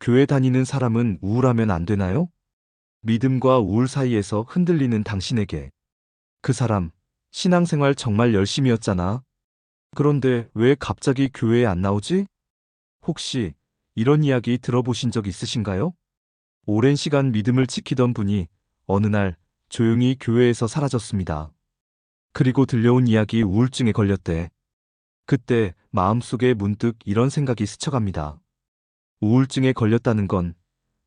교회 다니는 사람은 우울하면 안 되나요? 믿음과 우울 사이에서 흔들리는 당신에게. 그 사람, 신앙생활 정말 열심히였잖아. 그런데 왜 갑자기 교회에 안 나오지? 혹시 이런 이야기 들어보신 적 있으신가요? 오랜 시간 믿음을 지키던 분이 어느 날 조용히 교회에서 사라졌습니다. 그리고 들려온 이야기 우울증에 걸렸대. 그때 마음속에 문득 이런 생각이 스쳐갑니다. 우울증에 걸렸다는 건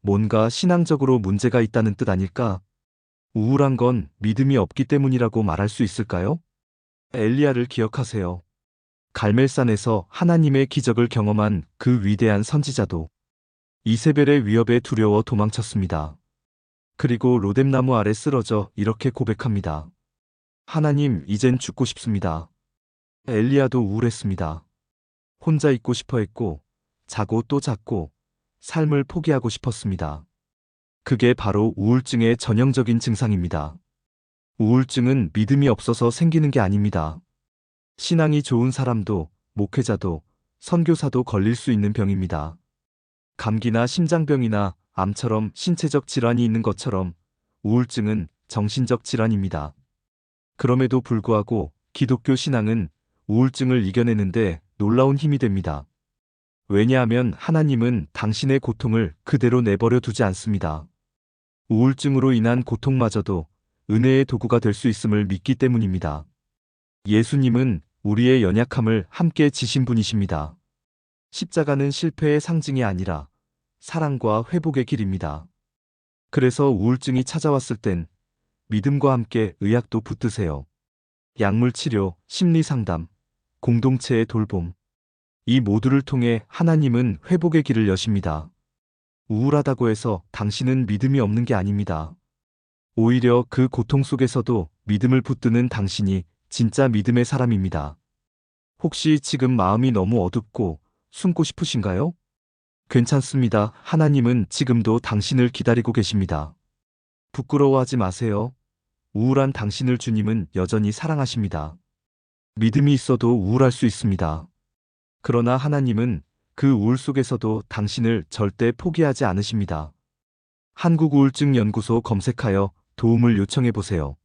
뭔가 신앙적으로 문제가 있다는 뜻 아닐까? 우울한 건 믿음이 없기 때문이라고 말할 수 있을까요? 엘리야를 기억하세요. 갈멜산에서 하나님의 기적을 경험한 그 위대한 선지자도 이세벨의 위협에 두려워 도망쳤습니다. 그리고 로뎀나무 아래 쓰러져 이렇게 고백합니다. 하나님, 이젠 죽고 싶습니다. 엘리야도 우울했습니다. 혼자 있고 싶어 했고, 자고 또 잤고, 삶을 포기하고 싶었습니다. 그게 바로 우울증의 전형적인 증상입니다. 우울증은 믿음이 없어서 생기는 게 아닙니다. 신앙이 좋은 사람도, 목회자도, 선교사도 걸릴 수 있는 병입니다. 감기나 심장병이나 암처럼 신체적 질환이 있는 것처럼 우울증은 정신적 질환입니다. 그럼에도 불구하고 기독교 신앙은 우울증을 이겨내는데 놀라운 힘이 됩니다. 왜냐하면 하나님은 당신의 고통을 그대로 내버려 두지 않습니다. 우울증으로 인한 고통마저도 은혜의 도구가 될 수 있음을 믿기 때문입니다. 예수님은 우리의 연약함을 함께 지신 분이십니다. 십자가는 실패의 상징이 아니라 사랑과 회복의 길입니다. 그래서 우울증이 찾아왔을 땐 믿음과 함께 의학도 붙드세요. 약물 치료, 심리 상담, 공동체의 돌봄. 이 모두를 통해 하나님은 회복의 길을 여십니다. 우울하다고 해서 당신은 믿음이 없는 게 아닙니다. 오히려 그 고통 속에서도 믿음을 붙드는 당신이 진짜 믿음의 사람입니다. 혹시 지금 마음이 너무 어둡고 숨고 싶으신가요? 괜찮습니다. 하나님은 지금도 당신을 기다리고 계십니다. 부끄러워하지 마세요. 우울한 당신을 주님은 여전히 사랑하십니다. 믿음이 있어도 우울할 수 있습니다. 그러나 하나님은 그 우울 속에서도 당신을 절대 포기하지 않으십니다. 한국우울증연구소 검색하여 도움을 요청해 보세요.